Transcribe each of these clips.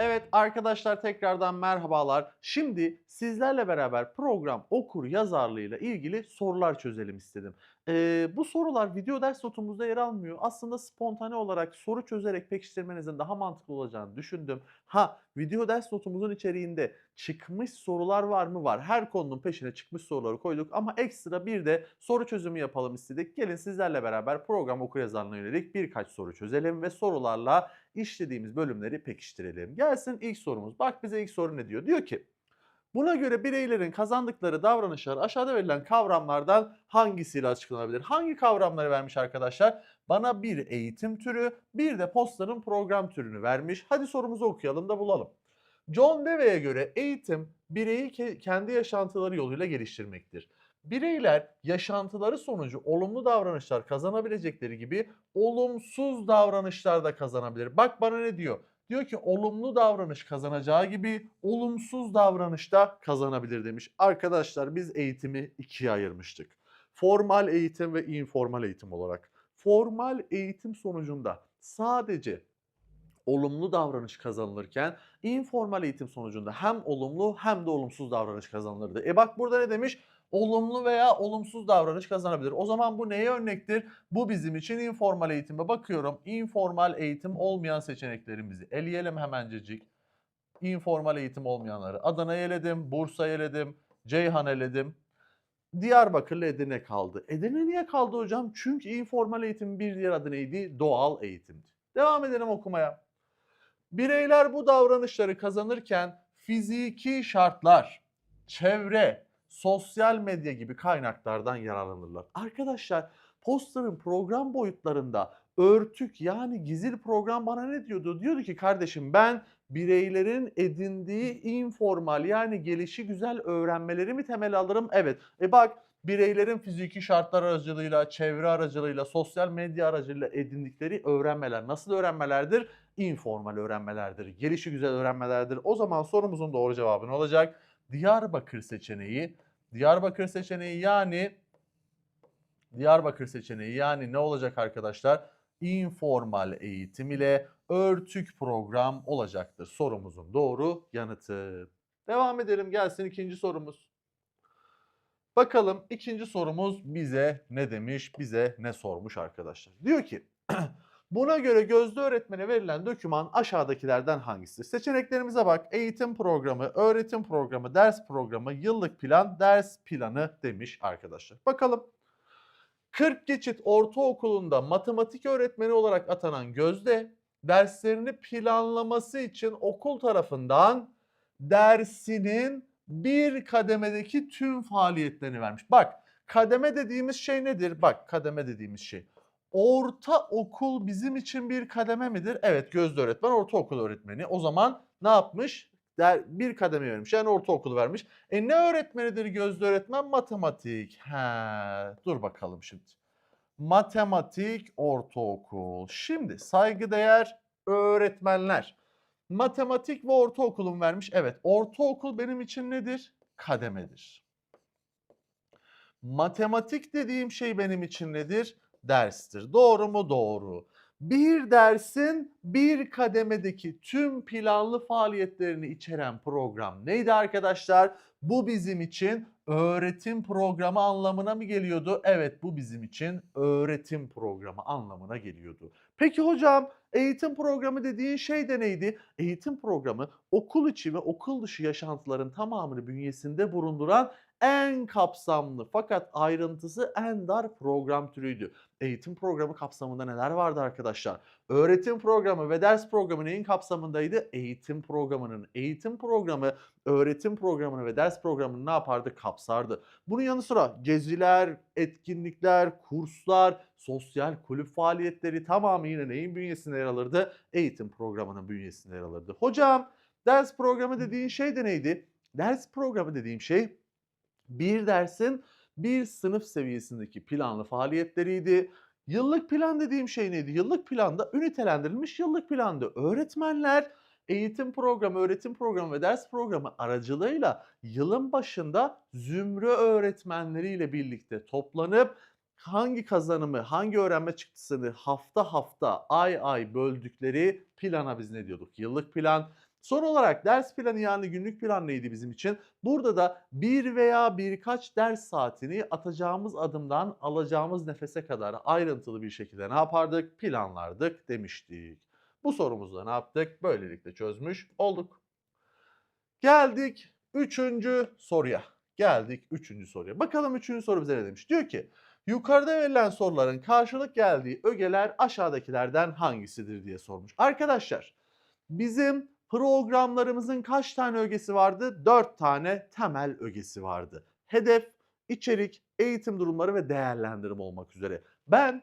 Evet arkadaşlar tekrardan merhabalar. Şimdi sizlerle beraber program okur yazarlığıyla ilgili sorular çözelim istedim. Ee, bu sorular video ders notumuzda yer almıyor. Aslında spontane olarak soru çözerek pekiştirmenizin daha mantıklı olacağını düşündüm. Ha video ders notumuzun içeriğinde çıkmış sorular var mı? Var. Her konunun peşine çıkmış soruları koyduk ama ekstra bir de soru çözümü yapalım istedik. Gelin sizlerle beraber program okur yazarlığına yönelik birkaç soru çözelim ve sorularla işlediğimiz bölümleri pekiştirelim. Gelsin ilk sorumuz. Bak bize ilk soru ne diyor? Diyor ki Buna göre bireylerin kazandıkları davranışlar aşağıda verilen kavramlardan hangisiyle açıklanabilir? Hangi kavramları vermiş arkadaşlar? Bana bir eğitim türü, bir de postanın program türünü vermiş. Hadi sorumuzu okuyalım da bulalım. John Dewey'e göre eğitim bireyi ke- kendi yaşantıları yoluyla geliştirmektir. Bireyler yaşantıları sonucu olumlu davranışlar kazanabilecekleri gibi olumsuz davranışlar da kazanabilir. Bak bana ne diyor? Diyor ki olumlu davranış kazanacağı gibi olumsuz davranış da kazanabilir demiş. Arkadaşlar biz eğitimi ikiye ayırmıştık. Formal eğitim ve informal eğitim olarak. Formal eğitim sonucunda sadece olumlu davranış kazanılırken informal eğitim sonucunda hem olumlu hem de olumsuz davranış kazanılırdı. E bak burada ne demiş? Olumlu veya olumsuz davranış kazanabilir. O zaman bu neye örnektir? Bu bizim için informal eğitime bakıyorum. Informal eğitim olmayan seçeneklerimizi eleyelim hemencecik. Informal eğitim olmayanları. Adana'yı eledim, Bursa'yı eledim, Ceyhan eledim. Diyarbakır'la Edirne kaldı. Edirne niye kaldı hocam? Çünkü informal eğitimin bir diğer adı neydi? Doğal eğitimdi. Devam edelim okumaya. Bireyler bu davranışları kazanırken fiziki şartlar, çevre, sosyal medya gibi kaynaklardan yararlanırlar. Arkadaşlar posterın program boyutlarında örtük yani gizli program bana ne diyordu? Diyordu ki kardeşim ben bireylerin edindiği informal yani gelişi güzel öğrenmeleri mi temel alırım? Evet. E bak bireylerin fiziki şartlar aracılığıyla, çevre aracılığıyla, sosyal medya aracılığıyla edindikleri öğrenmeler nasıl öğrenmelerdir? informal öğrenmelerdir. Gelişi güzel öğrenmelerdir. O zaman sorumuzun doğru cevabı ne olacak? Diyarbakır seçeneği. Diyarbakır seçeneği yani Diyarbakır seçeneği yani ne olacak arkadaşlar? Informal eğitim ile örtük program olacaktır. Sorumuzun doğru yanıtı. Devam edelim gelsin ikinci sorumuz. Bakalım ikinci sorumuz bize ne demiş, bize ne sormuş arkadaşlar. Diyor ki Buna göre gözlü öğretmene verilen doküman aşağıdakilerden hangisidir? Seçeneklerimize bak. Eğitim programı, öğretim programı, ders programı, yıllık plan, ders planı demiş arkadaşlar. Bakalım. 40 geçit ortaokulunda matematik öğretmeni olarak atanan Gözde derslerini planlaması için okul tarafından dersinin bir kademedeki tüm faaliyetlerini vermiş. Bak kademe dediğimiz şey nedir? Bak kademe dediğimiz şey. Orta okul bizim için bir kademe midir? Evet Gözde öğretmen ortaokul öğretmeni. O zaman ne yapmış? Der, bir kademe vermiş yani ortaokul vermiş. E ne öğretmenidir Gözde öğretmen? Matematik. He, dur bakalım şimdi. Matematik ortaokul. Şimdi saygıdeğer öğretmenler. Matematik ve ortaokulun vermiş. Evet ortaokul benim için nedir? Kademedir. Matematik dediğim şey benim için nedir? Derstir. Doğru mu? Doğru. Bir dersin bir kademedeki tüm planlı faaliyetlerini içeren program neydi arkadaşlar? Bu bizim için öğretim programı anlamına mı geliyordu? Evet bu bizim için öğretim programı anlamına geliyordu. Peki hocam eğitim programı dediğin şey de neydi? Eğitim programı okul içi ve okul dışı yaşantıların tamamını bünyesinde bulunduran en kapsamlı fakat ayrıntısı en dar program türüydü. Eğitim programı kapsamında neler vardı arkadaşlar? Öğretim programı ve ders programı neyin kapsamındaydı? Eğitim programının. Eğitim programı öğretim programını ve ders programını ne yapardı? Kapsardı. Bunun yanı sıra geziler, etkinlikler, kurslar, sosyal kulüp faaliyetleri tamamı yine neyin bünyesinde yer alırdı? Eğitim programının bünyesinde yer alırdı. Hocam ders programı dediğin şey de neydi? Ders programı dediğim şey bir dersin bir sınıf seviyesindeki planlı faaliyetleriydi. Yıllık plan dediğim şey neydi? Yıllık planda ünitelendirilmiş yıllık planda öğretmenler eğitim programı, öğretim programı ve ders programı aracılığıyla yılın başında zümre öğretmenleriyle birlikte toplanıp hangi kazanımı, hangi öğrenme çıktısını hafta hafta, ay ay böldükleri plana biz ne diyorduk? Yıllık plan. Son olarak ders planı yani günlük plan neydi bizim için? Burada da bir veya birkaç ders saatini atacağımız adımdan alacağımız nefese kadar ayrıntılı bir şekilde ne yapardık? Planlardık demiştik. Bu sorumuzda ne yaptık? Böylelikle çözmüş olduk. Geldik üçüncü soruya. Geldik üçüncü soruya. Bakalım üçüncü soru bize ne demiş? Diyor ki yukarıda verilen soruların karşılık geldiği ögeler aşağıdakilerden hangisidir diye sormuş. Arkadaşlar bizim programlarımızın kaç tane ögesi vardı? Dört tane temel ögesi vardı. Hedef, içerik, eğitim durumları ve değerlendirme olmak üzere. Ben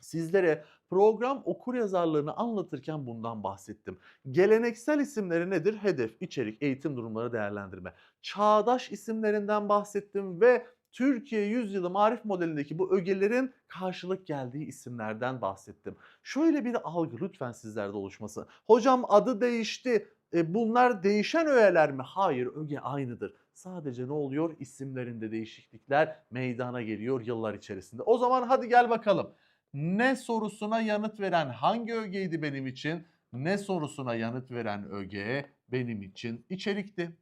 sizlere program okur yazarlığını anlatırken bundan bahsettim. Geleneksel isimleri nedir? Hedef, içerik, eğitim durumları, değerlendirme. Çağdaş isimlerinden bahsettim ve Türkiye Yüzyılı Marif modelindeki bu ögelerin karşılık geldiği isimlerden bahsettim. Şöyle bir algı lütfen sizlerde oluşması. Hocam adı değişti. E, bunlar değişen öğeler mi? Hayır, öge aynıdır. Sadece ne oluyor? İsimlerinde değişiklikler meydana geliyor yıllar içerisinde. O zaman hadi gel bakalım. Ne sorusuna yanıt veren hangi ögeydi benim için? Ne sorusuna yanıt veren öge benim için içerikti.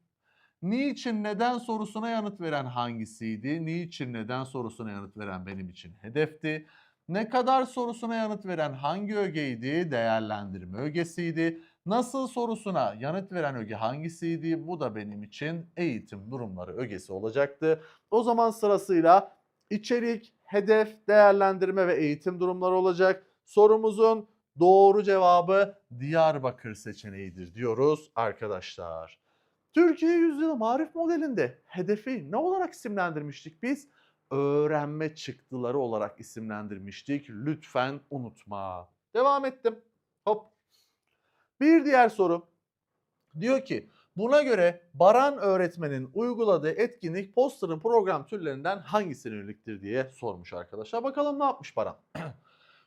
Niçin neden sorusuna yanıt veren hangisiydi? Niçin neden sorusuna yanıt veren benim için hedefti. Ne kadar sorusuna yanıt veren hangi ögeydi? Değerlendirme ögesiydi. Nasıl sorusuna yanıt veren öge hangisiydi? Bu da benim için eğitim durumları ögesi olacaktı. O zaman sırasıyla içerik, hedef, değerlendirme ve eğitim durumları olacak. Sorumuzun doğru cevabı Diyarbakır seçeneğidir diyoruz arkadaşlar. Türkiye Yüzyılı Marif modelinde hedefi ne olarak isimlendirmiştik biz? Öğrenme çıktıları olarak isimlendirmiştik. Lütfen unutma. Devam ettim. Hop. Bir diğer soru. Diyor ki buna göre Baran öğretmenin uyguladığı etkinlik posterın program türlerinden hangisine yöneliktir diye sormuş arkadaşlar. Bakalım ne yapmış Baran?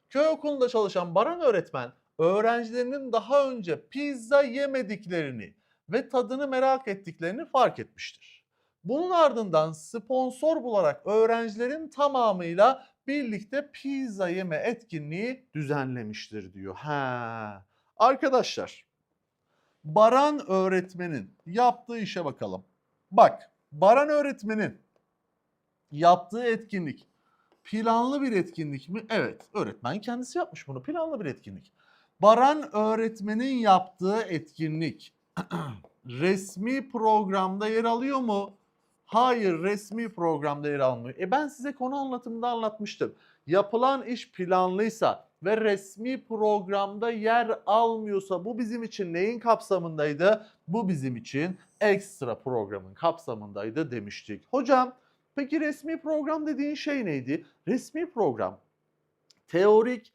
Köy okulunda çalışan Baran öğretmen öğrencilerinin daha önce pizza yemediklerini ve tadını merak ettiklerini fark etmiştir. Bunun ardından sponsor bularak öğrencilerin tamamıyla birlikte pizza yeme etkinliği düzenlemiştir diyor. Ha. Arkadaşlar Baran öğretmenin yaptığı işe bakalım. Bak Baran öğretmenin yaptığı etkinlik planlı bir etkinlik mi? Evet öğretmen kendisi yapmış bunu planlı bir etkinlik. Baran öğretmenin yaptığı etkinlik resmi programda yer alıyor mu? Hayır resmi programda yer almıyor. E ben size konu anlatımında anlatmıştım. Yapılan iş planlıysa ve resmi programda yer almıyorsa bu bizim için neyin kapsamındaydı? Bu bizim için ekstra programın kapsamındaydı demiştik. Hocam peki resmi program dediğin şey neydi? Resmi program teorik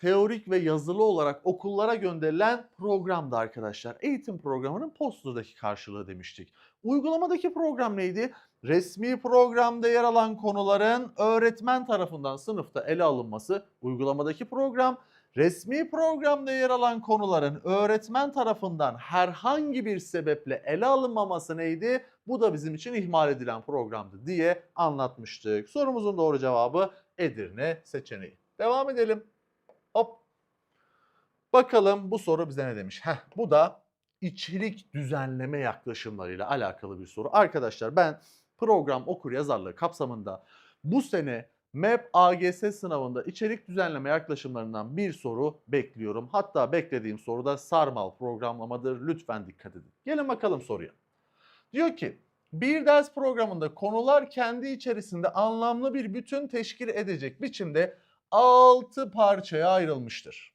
teorik ve yazılı olarak okullara gönderilen programdı arkadaşlar. Eğitim programının posterdaki karşılığı demiştik. Uygulamadaki program neydi? Resmi programda yer alan konuların öğretmen tarafından sınıfta ele alınması uygulamadaki program. Resmi programda yer alan konuların öğretmen tarafından herhangi bir sebeple ele alınmaması neydi? Bu da bizim için ihmal edilen programdı diye anlatmıştık. Sorumuzun doğru cevabı Edirne seçeneği. Devam edelim. Hop. Bakalım bu soru bize ne demiş? Heh, bu da içerik düzenleme yaklaşımlarıyla alakalı bir soru. Arkadaşlar ben program okur yazarlığı kapsamında bu sene MEP AGS sınavında içerik düzenleme yaklaşımlarından bir soru bekliyorum. Hatta beklediğim soru da sarmal programlamadır. Lütfen dikkat edin. Gelin bakalım soruya. Diyor ki bir ders programında konular kendi içerisinde anlamlı bir bütün teşkil edecek biçimde 6 parçaya ayrılmıştır.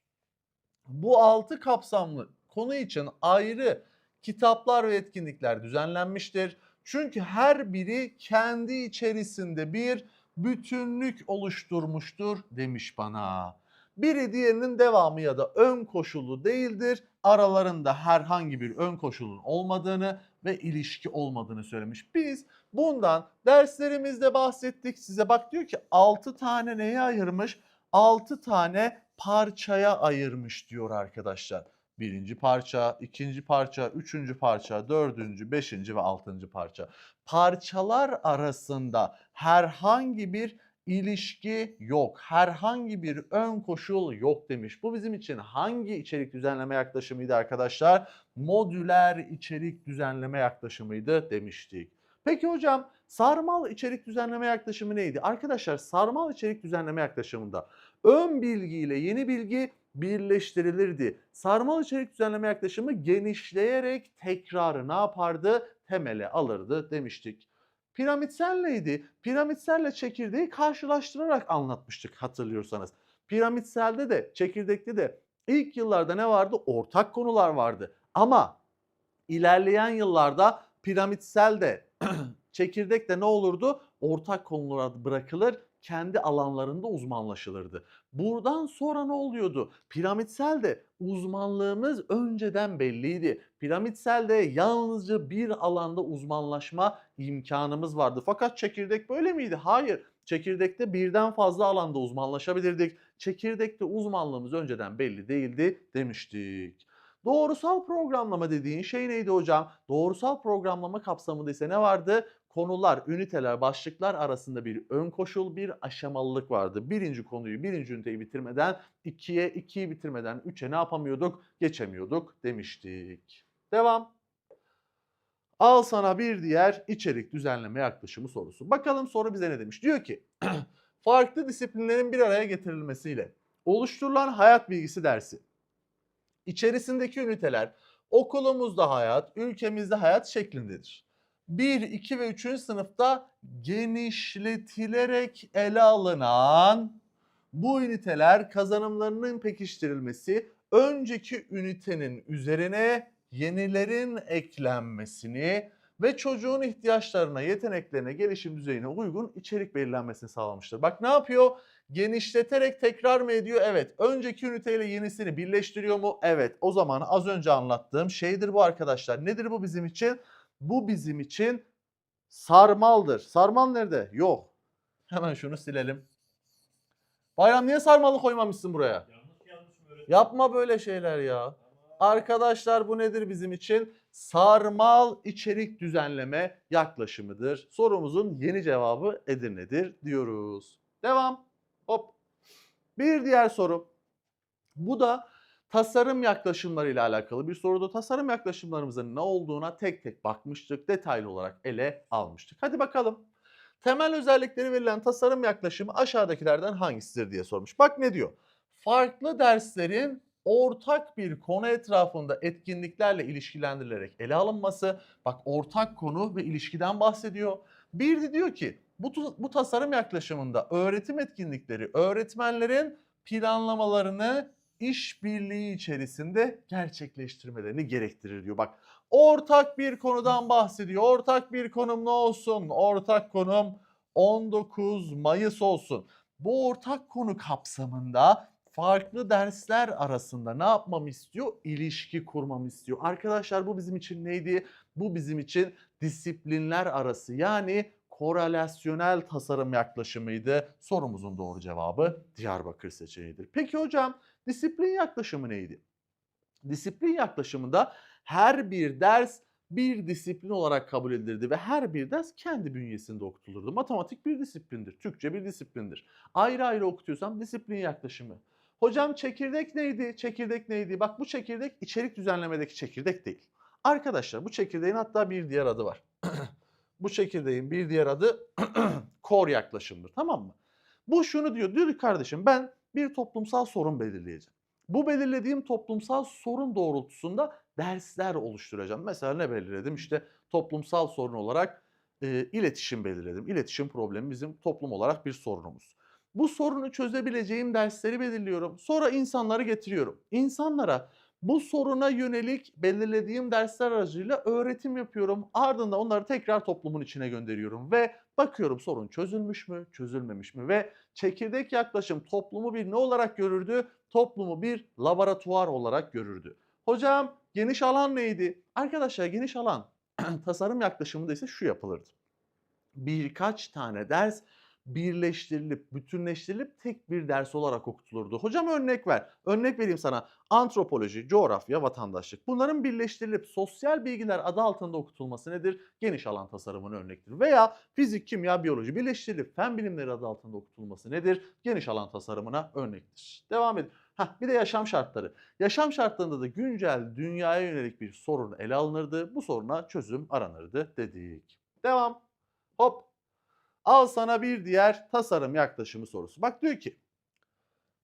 Bu 6 kapsamlı konu için ayrı kitaplar ve etkinlikler düzenlenmiştir. Çünkü her biri kendi içerisinde bir bütünlük oluşturmuştur demiş bana. Biri diğerinin devamı ya da ön koşulu değildir. Aralarında herhangi bir ön koşulun olmadığını ve ilişki olmadığını söylemiş. Biz bundan derslerimizde bahsettik. Size bak diyor ki 6 tane neye ayırmış? 6 tane parçaya ayırmış diyor arkadaşlar. Birinci parça, ikinci parça, üçüncü parça, dördüncü, beşinci ve altıncı parça. Parçalar arasında herhangi bir ilişki yok. Herhangi bir ön koşul yok demiş. Bu bizim için hangi içerik düzenleme yaklaşımıydı arkadaşlar? Modüler içerik düzenleme yaklaşımıydı demiştik. Peki hocam sarmal içerik düzenleme yaklaşımı neydi? Arkadaşlar sarmal içerik düzenleme yaklaşımında ön bilgi ile yeni bilgi birleştirilirdi. Sarmal içerik düzenleme yaklaşımı genişleyerek tekrarı ne yapardı? Temele alırdı demiştik. Piramitsel neydi? Piramitselle çekirdeği karşılaştırarak anlatmıştık hatırlıyorsanız. Piramitselde de çekirdekte de ilk yıllarda ne vardı? Ortak konular vardı. Ama ilerleyen yıllarda piramitselde çekirdekte ne olurdu? Ortak konulara bırakılır, kendi alanlarında uzmanlaşılırdı. Buradan sonra ne oluyordu? Piramitselde uzmanlığımız önceden belliydi. Piramitselde yalnızca bir alanda uzmanlaşma imkanımız vardı. Fakat çekirdek böyle miydi? Hayır. Çekirdekte birden fazla alanda uzmanlaşabilirdik. Çekirdekte uzmanlığımız önceden belli değildi demiştik. Doğrusal programlama dediğin şey neydi hocam? Doğrusal programlama kapsamında ise ne vardı? Konular, üniteler, başlıklar arasında bir ön koşul, bir aşamalılık vardı. Birinci konuyu, birinci üniteyi bitirmeden ikiye, ikiyi bitirmeden üçe ne yapamıyorduk? Geçemiyorduk demiştik. Devam. Al sana bir diğer içerik düzenleme yaklaşımı sorusu. Bakalım soru bize ne demiş? Diyor ki farklı disiplinlerin bir araya getirilmesiyle oluşturulan hayat bilgisi dersi içerisindeki üniteler okulumuzda hayat, ülkemizde hayat şeklindedir. 1, 2 ve 3. sınıfta genişletilerek ele alınan bu üniteler kazanımlarının pekiştirilmesi önceki ünitenin üzerine yenilerin eklenmesini ve çocuğun ihtiyaçlarına, yeteneklerine, gelişim düzeyine uygun içerik belirlenmesini sağlamıştır. Bak ne yapıyor? Genişleterek tekrar mı ediyor? Evet. Önceki üniteyle yenisini birleştiriyor mu? Evet. O zaman az önce anlattığım şeydir bu arkadaşlar. Nedir bu bizim için? Bu bizim için sarmaldır. Sarmal nerede? Yok. Hemen şunu silelim. Bayram niye sarmalı koymamışsın buraya? Yapma böyle şeyler ya. Arkadaşlar bu nedir bizim için? Sarmal içerik düzenleme yaklaşımıdır. Sorumuzun yeni cevabı Edirne'dir diyoruz. Devam. Hop. Bir diğer soru. Bu da tasarım yaklaşımlarıyla alakalı bir sorudu. Tasarım yaklaşımlarımızın ne olduğuna tek tek bakmıştık. Detaylı olarak ele almıştık. Hadi bakalım. Temel özellikleri verilen tasarım yaklaşımı aşağıdakilerden hangisidir diye sormuş. Bak ne diyor? Farklı derslerin ortak bir konu etrafında etkinliklerle ilişkilendirilerek ele alınması. Bak ortak konu ve ilişkiden bahsediyor. Bir de diyor ki bu, bu tasarım yaklaşımında öğretim etkinlikleri öğretmenlerin planlamalarını işbirliği içerisinde gerçekleştirmelerini gerektirir diyor. Bak ortak bir konudan bahsediyor. Ortak bir konum ne olsun? Ortak konum 19 Mayıs olsun. Bu ortak konu kapsamında farklı dersler arasında ne yapmamı istiyor? İlişki kurmamı istiyor. Arkadaşlar bu bizim için neydi? Bu bizim için disiplinler arası yani korelasyonel tasarım yaklaşımıydı. Sorumuzun doğru cevabı Diyarbakır seçeneğidir. Peki hocam disiplin yaklaşımı neydi? Disiplin yaklaşımında her bir ders bir disiplin olarak kabul edilirdi ve her bir ders kendi bünyesinde okutulurdu. Matematik bir disiplindir, Türkçe bir disiplindir. Ayrı ayrı okutuyorsam disiplin yaklaşımı. Hocam çekirdek neydi? Çekirdek neydi? Bak bu çekirdek içerik düzenlemedeki çekirdek değil. Arkadaşlar bu çekirdeğin hatta bir diğer adı var. bu çekirdeğin bir diğer adı kor yaklaşımdır tamam mı? Bu şunu diyor, diyor ki kardeşim ben bir toplumsal sorun belirleyeceğim. Bu belirlediğim toplumsal sorun doğrultusunda dersler oluşturacağım. Mesela ne belirledim? İşte toplumsal sorun olarak e, iletişim belirledim. İletişim problemi bizim toplum olarak bir sorunumuz. Bu sorunu çözebileceğim dersleri belirliyorum. Sonra insanları getiriyorum. İnsanlara bu soruna yönelik belirlediğim dersler aracılığıyla öğretim yapıyorum. Ardından onları tekrar toplumun içine gönderiyorum ve bakıyorum sorun çözülmüş mü, çözülmemiş mi ve çekirdek yaklaşım toplumu bir ne olarak görürdü? Toplumu bir laboratuvar olarak görürdü. Hocam geniş alan neydi? Arkadaşlar geniş alan tasarım yaklaşımında ise şu yapılırdı. Birkaç tane ders birleştirilip, bütünleştirilip tek bir ders olarak okutulurdu. Hocam örnek ver. Örnek vereyim sana. Antropoloji, coğrafya, vatandaşlık. Bunların birleştirilip sosyal bilgiler adı altında okutulması nedir? Geniş alan tasarımının örnektir. Veya fizik, kimya, biyoloji birleştirilip fen bilimleri adı altında okutulması nedir? Geniş alan tasarımına örnektir. Devam edin. Heh, bir de yaşam şartları. Yaşam şartlarında da güncel dünyaya yönelik bir sorun ele alınırdı. Bu soruna çözüm aranırdı dedik. Devam. Hop. Al sana bir diğer tasarım yaklaşımı sorusu. Bak diyor ki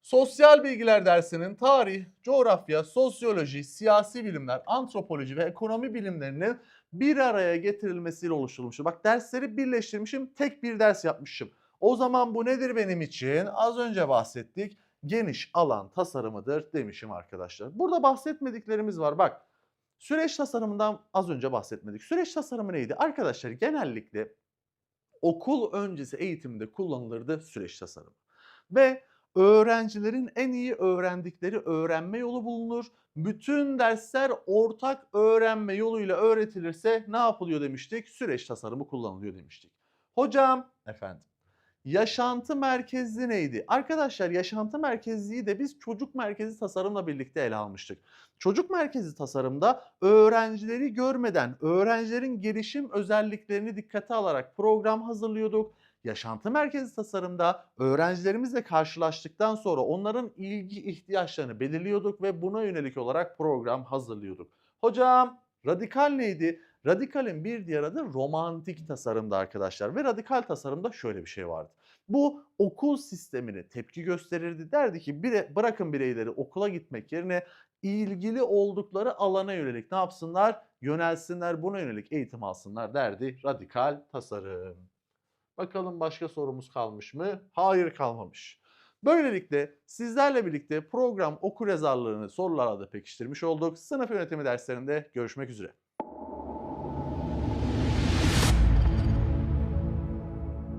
Sosyal bilgiler dersinin tarih, coğrafya, sosyoloji, siyasi bilimler, antropoloji ve ekonomi bilimlerinin bir araya getirilmesiyle oluşturulmuştur. Bak dersleri birleştirmişim, tek bir ders yapmışım. O zaman bu nedir benim için? Az önce bahsettik. Geniş alan tasarımıdır demişim arkadaşlar. Burada bahsetmediklerimiz var. Bak süreç tasarımından az önce bahsetmedik. Süreç tasarımı neydi? Arkadaşlar genellikle okul öncesi eğitimde kullanılırdı süreç tasarımı. Ve öğrencilerin en iyi öğrendikleri öğrenme yolu bulunur. Bütün dersler ortak öğrenme yoluyla öğretilirse ne yapılıyor demiştik? Süreç tasarımı kullanılıyor demiştik. Hocam, efendim. Yaşantı merkezli neydi? Arkadaşlar yaşantı merkezliyi de biz çocuk merkezi tasarımla birlikte ele almıştık. Çocuk merkezi tasarımda öğrencileri görmeden öğrencilerin gelişim özelliklerini dikkate alarak program hazırlıyorduk. Yaşantı merkezi tasarımda öğrencilerimizle karşılaştıktan sonra onların ilgi ihtiyaçlarını belirliyorduk ve buna yönelik olarak program hazırlıyorduk. Hocam radikal neydi? Radikalin bir diğer adı romantik tasarımda arkadaşlar ve radikal tasarımda şöyle bir şey vardı. Bu okul sistemine tepki gösterirdi. Derdi ki bire, bırakın bireyleri okula gitmek yerine ilgili oldukları alana yönelik ne yapsınlar? Yönelsinler, buna yönelik eğitim alsınlar derdi radikal tasarım. Bakalım başka sorumuz kalmış mı? Hayır kalmamış. Böylelikle sizlerle birlikte program okur yazarlığını sorularla da pekiştirmiş olduk. Sınıf yönetimi derslerinde görüşmek üzere.